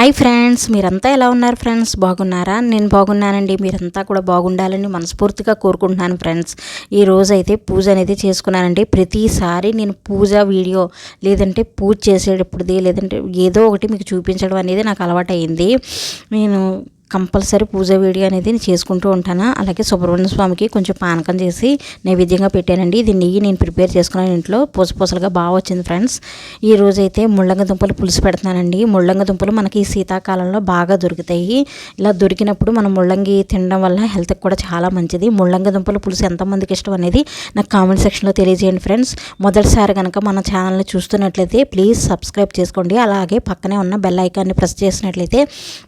Hi friends మీరంతా ఎలా ఉన్నారు ఫ్రెండ్స్? బాగున్నారా? నేను బాగున్నానండి. మీరంతా కూడా బాగుండాలని మనస్ఫూర్తిగా కోరుకుంటున్నాను ఫ్రెండ్స్. ఈ రోజు అయితే పూజ అనేది చేసుకున్నానండి. ప్రతిసారి నేను పూజ వీడియో లేదంటే పూజ చేసేటప్పుడుది లేదంటే ఏదో ఒకటి మీకు చూపించడం అనేది నాకు అలవాటు అయింది నేను కంపల్సరీ పూజ వీడియో అనేది నేను చేసుకుంటూ ఉంటాను. అలాగే సుబ్రహ్మణ్య స్వామికి కొంచెం పానకం చేసి నైవేద్యంగా పెట్టానండి. ఇది నెయ్యి నేను ప్రిపేర్ చేసుకున్నాను ఇంట్లో. పూస పూసలుగా బాగా వచ్చింది ఫ్రెండ్స్. ఈ రోజైతే ముళ్ళంగ దుంపలు పులుసు పెడుతున్నానండి. ముళ్ళంగ దుంపలు మనకి శీతాకాలంలో బాగా దొరుకుతాయి. ఇలా దొరికినప్పుడు మనం ముళ్ళంగి తినడం వల్ల హెల్త్కి కూడా చాలా మంచిది. ముళ్ళంగ దుంపల పులుసు ఎంతమందికి ఇష్టం అనేది నాకు కామెంట్ సెక్షన్లో తెలియజేయండి ఫ్రెండ్స్. మొదటిసారి కనుక మన ఛానల్ని చూస్తున్నట్లయితే ప్లీజ్ సబ్స్క్రైబ్ చేసుకోండి. అలాగే పక్కనే ఉన్న బెల్ ఐకాన్ని ప్రెస్ చేసినట్లయితే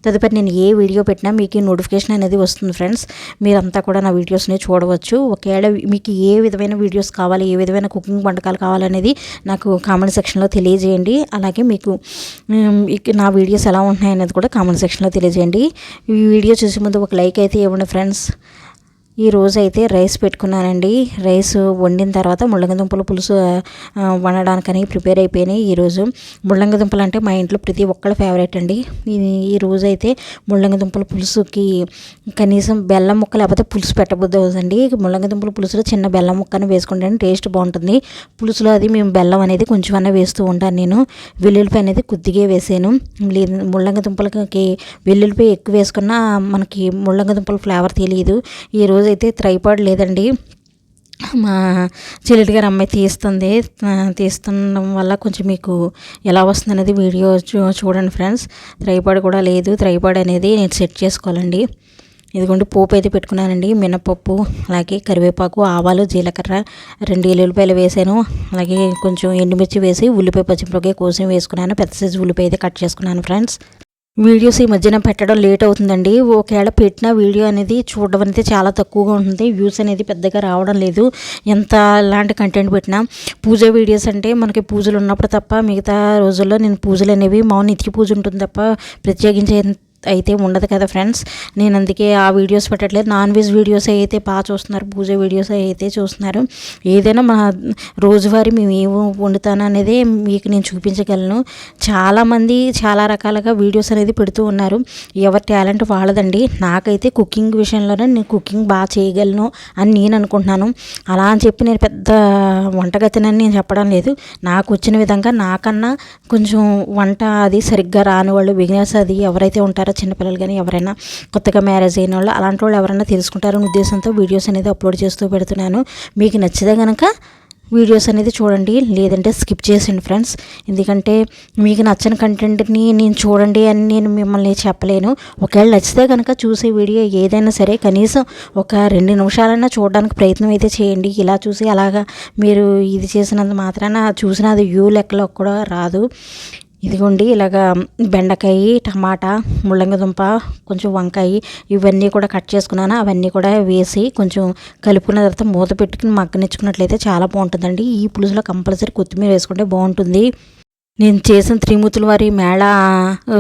తదుపరి నేను ఏ వీడియో పెట్టినా మీకు నోటిఫికేషన్ అనేది వస్తుంది ఫ్రెండ్స్. మీరంతా కూడా నా వీడియోస్ని చూడవచ్చు. ఒకవేళ మీకు ఏ విధమైన వీడియోస్ కావాలి ఏ విధమైన కుకింగ్ వంటకాలు కావాలనేది నాకు కామెంట్ సెక్షన్లో తెలియజేయండి. అలాగే మీకు నా వీడియోస్ ఎలా ఉంటున్నాయి అనేది కూడా కామెంట్ సెక్షన్లో తెలియజేయండి. ఈ వీడియో చూసే ముందు ఒక లైక్ అయితే ఇవ్వండి ఫ్రెండ్స్. ఈ రోజు అయితే రైస్ పెట్టుకున్నానండి. రైస్ వండిన తర్వాత ముళ్ళంగి దుంపల పులుసు వండడానికని ప్రిపేర్ అయిపోయినాయి ఈరోజు ముళ్ళంగి దుంపలు అంటే మా ఇంట్లో ప్రతి ఒక్కళ్ళ ఫేవరెట్ అండి. ఈ రోజు అయితే ముళ్ళంగి దుంపల పులుసుకి కనీసం బెల్లం ముక్క లేకపోతే పులుసు పెట్టబుద్ది అవుతుందండి ముళ్ళంగి దుంపల పులుసులో చిన్న బెల్లం ముక్కని వేసుకుంటే టేస్ట్ బాగుంటుంది. పులుసులో అది మేము బెల్లం అనేది కొంచెం అన్న వేస్తూ ఉంటాను నేను. వెల్లుల్లిపాయ అనేది కొద్దిగా వేసాను. ముళ్ళంగి దుంపలకి వెల్లుల్లిపాయ ఎక్కువ వేసుకున్నా మనకి ముళ్ళంగి దుంపల ఫ్లేవర్ తెలియదు ఈరోజు అయితే త్రైపాడ్ లేదండి. మా చెల్లెటి గారు అమ్మాయి తీస్తుంది. తీస్తుండడం వల్ల కొంచెం మీకు ఎలా వస్తుంది అనేది వీడియో చూడండి ఫ్రెండ్స్ త్రైపాడ్ కూడా లేదు. త్రైపాడ్ అనేది నేను సెట్ చేసుకోవాలండి. ఇదిగోండి పోపు అయితే పెట్టుకున్నానండి. మినపప్పు అలాగే కరివేపాకు ఆవాలు జీలకర్ర రెండు ఎల్లుల్లిపాయలు వేసాను. అలాగే కొంచెం ఎండుమిర్చి వేసి ఉల్లిపాయ పచ్చిమిరపకాయ కోసం వేసుకున్నాను. పెద్ద సైజు ఉల్లిపాయ అయితే కట్ చేసుకున్నాను ఫ్రెండ్స్ వీడియోస్ ఈ మధ్యన పెట్టడం లేట్ అవుతుందండి. ఒకవేళ పెట్టిన వీడియో అనేది చూడడం అనేది చాలా తక్కువగా ఉంటుంది. వ్యూస్ అనేది పెద్దగా రావడం లేదు. ఎంత లాంటి కంటెంట్ పెట్టినా పూజ వీడియోస్ అంటే మనకి పూజలు ఉన్నప్పుడు తప్ప మిగతా రోజుల్లో నేను పూజలు అనేవి మా నిత్య పూజ ఉంటుంది తప్ప ప్రత్యేకించే అయితే ఉండదు కదా ఫ్రెండ్స్. నేను అందుకే ఆ వీడియోస్ పెట్టట్లేదు. నాన్ వెజ్ వీడియోస్ అయితే బాగా చూస్తున్నారు. పూజ వీడియోస్ అయితే చూస్తున్నారు. ఏదైనా మా రోజువారీ మేము ఏమి వండుతాను అనేది మీకు నేను చూపించగలను. చాలామంది చాలా రకాలుగా వీడియోస్ అనేది పెడుతూ ఉన్నారు. ఎవరి టాలెంట్ వాళ్ళదండి. నాకైతే కుకింగ్ విషయంలోనే నేను కుకింగ్ బాగా చేయగలను అని నేను అనుకుంటున్నాను. అలా అని చెప్పి నేను పెద్ద వంటగతినని నేను చెప్పడం లేదు. నాకు వచ్చిన విధంగా నాకన్నా కొంచెం వంట అది సరిగ్గా రాని వాళ్ళు బిగినర్స్ అది ఎవరైతే ఉంటారో ఉంటారా చిన్నపిల్లలు కానీ ఎవరైనా కొత్తగా మ్యారేజ్ అయిన వాళ్ళు అలాంటి వాళ్ళు ఎవరైనా తెలుసుకుంటారని ఉద్దేశంతో వీడియోస్ అనేది అప్లోడ్ చేస్తూ పెడుతున్నాను. మీకు నచ్చితే కనుక వీడియోస్ అనేది చూడండి లేదంటే స్కిప్ చేసండి ఫ్రెండ్స్. ఎందుకంటే మీకు నచ్చని కంటెంట్ని నేను చూడండి అని నేను మిమ్మల్ని చెప్పలేను. ఒకవేళ నచ్చితే కనుక చూసే వీడియో ఏదైనా సరే కనీసం ఒక రెండు నిమిషాలైనా చూడడానికి ప్రయత్నం అయితే చేయండి. ఇలా చూసి అలాగా మీరు ఇది చేసినంత మాత్రాన చూసిన అది వ్యూ లెక్కలో కూడా రాదు. ఇదిగోండి ఇలాగా బెండకాయ టమాటా ముళ్ళంగి దుంప కొంచెం వంకాయ ఇవన్నీ కూడా కట్ చేసుకున్నాను. అవన్నీ కూడా వేసి కొంచెం కలుపుకున్న తర్వాత మూత పెట్టుకుని మగ్గనిచ్చుకున్నట్లయితే చాలా బాగుంటుందండి. ఈ పులుసులో కంపల్సరీ కొత్తిమీర వేసుకుంటే బాగుంటుంది. నేను చేసిన త్రిమూర్తుల వారి మేళ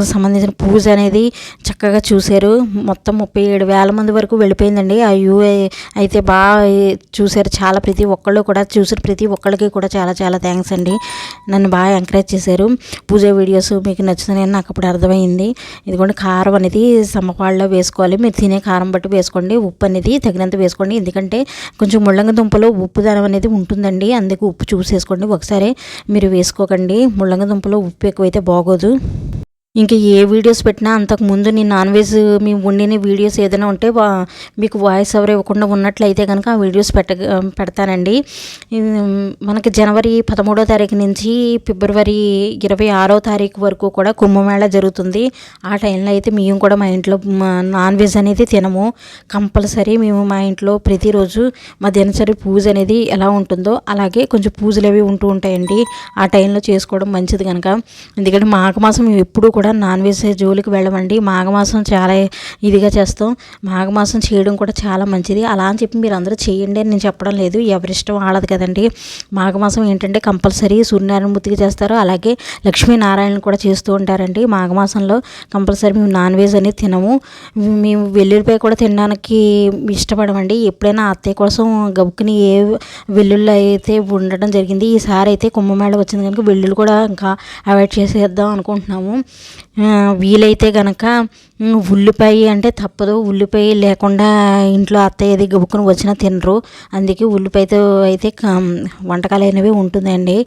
సంబంధించిన పూజ అనేది చక్కగా చూశారు. మొత్తం ముప్పై ఏడు వేల మంది వరకు వెళ్ళిపోయిందండి. ఆ యూఏ అయితే బాగా చూశారు. చాలా ప్రతి ఒక్కళ్ళు కూడా చూసారు ప్రతి ఒక్కళ్ళకి కూడా చాలా చాలా థ్యాంక్స్ అండి. నన్ను బాగా ఎంకరేజ్ చేశారు. పూజ వీడియోస్ మీకు నచ్చుతున్నాయని నాకు అప్పుడు అర్థమైంది. ఇదిగోండి కారం అనేది సమపాళ్ళలో వేసుకోవాలి. మీరు తినే కారం బట్టి వేసుకోండి. ఉప్పు అనేది తగినంత వేసుకోండి. ఎందుకంటే కొంచెం ముళ్ళంగి దుంపలో ఉప్పు ధనం అనేది ఉంటుందండి. అందుకు ఉప్పు చూసేసుకోండి. ఒకసారి మీరు వేసుకోకండి. ముళ్ళంగి బంగాళదుంపలో ఉప్పు ఎక్కువైతే బాగోదు. ఇంకా ఏ వీడియోస్ పెట్టినా అంతకు ముందు నేను నాన్ వెజ్ మేము వండిన వీడియోస్ ఏదైనా ఉంటే మీకు వాయిస్ ఎవరు ఇవ్వకుండా ఉన్నట్లయితే కనుక ఆ వీడియోస్ పెట్ట పెడతానండి. మనకి జనవరి పదమూడో తారీఖు నుంచి ఫిబ్రవరి ఇరవై ఆరో తారీఖు వరకు కూడా కుంభమేళ జరుగుతుంది. ఆ టైంలో అయితే మేము కూడా మా ఇంట్లో నాన్ వెజ్ అనేది తినము. కంపల్సరీ మేము మా ఇంట్లో ప్రతిరోజు మా దినసరి పూజ అనేది ఎలా ఉంటుందో అలాగే కొంచెం పూజలు అవి ఉంటూ ఉంటాయండి. ఆ టైంలో చేసుకోవడం మంచిది కనుక. ఎందుకంటే మాఘమాసం మేము ఎప్పుడు కూడా కూడా నాన్ వెజ్ జోలికి వెళ్ళమండి. మాఘమాసం చాలా ఇదిగా చేస్తాం. మాఘమాసం చేయడం కూడా చాలా మంచిది. అలా అని చెప్పి మీరు అందరూ చేయండి అని నేను చెప్పడం లేదు. ఎవరిష్టం ఆడదు కదండి. మాఘమాసం ఏంటంటే కంపల్సరీ సూర్యనారాయణ మూర్తికి చేస్తారు. అలాగే లక్ష్మీనారాయణ కూడా చేస్తూ ఉంటారండి. మాఘమాసంలో కంపల్సరీ మేము నాన్ వెజ్ అనేది తినము. మేము వెల్లుల్లిపాయ కూడా తినడానికి ఇష్టపడమండి. ఎప్పుడైనా అత్తయ్య కోసం గబుక్కుని ఏ వెల్లుల్లి అయితే ఉండడం జరిగింది ఈసారి అయితే కుంభమేళ వచ్చింది కనుక వెల్లుల్లి కూడా ఇంకా అవాయిడ్ చేసేద్దాం అనుకుంటున్నాము. వీలైతే గనక ఉల్లిపాయ అంటే తప్పదు. ఉల్లిపాయ లేకుండా ఇంట్లో అత్తయ్య అది గబుక్కుని వచ్చినా తినరు. అందుకే ఉల్లిపాయతో అయితే వంటకాలు అయినవి ఉంటుందండి.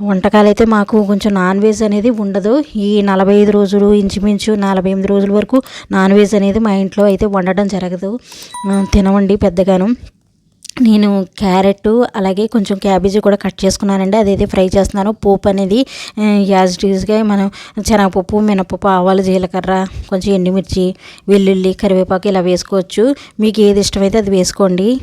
వంటకాలు అయితే మాకు కొంచెం నాన్ వెజ్ అనేది ఉండదు. ఈ నలభై ఐదు రోజులు ఇంచుమించు నలభై ఎనిమిది రోజుల వరకు నాన్ వెజ్ అనేది మా ఇంట్లో అయితే వండడం జరగదు. తినవండి పెద్దగాను. నేను క్యారెట్ అలాగే కొంచెం క్యాబేజీ కూడా కట్ చేసుకున్నానండి. అదైతే ఫ్రై చేస్తున్నాను. పోపు అనేది యాజ్ ఇట్ మనం శనగపప్పు మినపప్పు ఆవాలు జీలకర్ర కొంచెం ఎండుమిర్చి వెల్లుల్లి కరివేపాకు ఇలా వేసుకోవచ్చు. మీకు ఏది ఇష్టమైతే అది వేసుకోండి.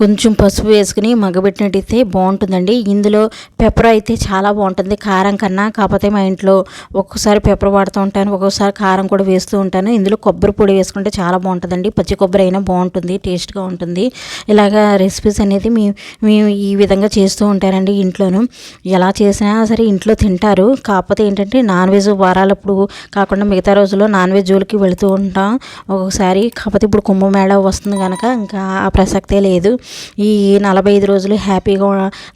కొంచెం పసుపు వేసుకుని మగ్గబెట్టినట్టయితే బాగుంటుందండి. ఇందులో పెప్పర్ అయితే చాలా బాగుంటుంది. కారం కన్నా కాకపోతే మా ఇంట్లో ఒక్కొక్కసారి పెప్పర్ వాడుతూ ఉంటాను. ఒక్కొక్కసారి కారం కూడా వేస్తూ ఉంటాను. ఇందులో కొబ్బరి పొడి వేసుకుంటే చాలా బాగుంటుందండి. పచ్చి కొబ్బరి అయినా బాగుంటుంది టేస్ట్గా ఉంటుంది. ఇలాగా రెసిపీస్ అనేది మేము మేము ఈ విధంగా చేస్తూ ఉంటారండి ఇంట్లోనూ. ఎలా చేసినా సరే ఇంట్లో తింటారు. కాకపోతే ఏంటంటే నాన్ వెజ్ వారాలప్పుడు కాకుండా మిగతా రోజుల్లో నాన్ వెజ్ జోలికి వెళుతూ ఉంటాం. ఒక్కొక్కసారి కాకపోతే ఇప్పుడు కుంభమేళ వస్తుంది కనుక ఇంకా ఆ ప్రసక్తే లేదు. ఈ నలభై ఐదు రోజులు హ్యాపీగా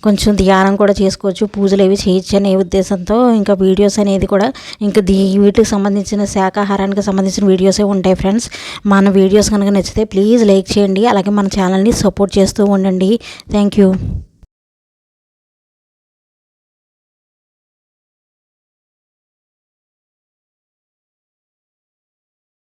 కొంచెం ధ్యానం కూడా చేసుకోవచ్చు పూజలు అవి చేయొచ్చు అనే ఉద్దేశంతో ఇంకా వీడియోస్ అనేది కూడా ఇంకా దీ వీటికి సంబంధించిన శాకాహారానికి సంబంధించిన వీడియోసే ఉంటాయి ఫ్రెండ్స్. మన వీడియోస్ కనుక నచ్చితే ప్లీజ్ లైక్ చేయండి అలాగే మన ఛానల్ని సపోర్ట్ చేస్తూ ఉండండి. Thank you.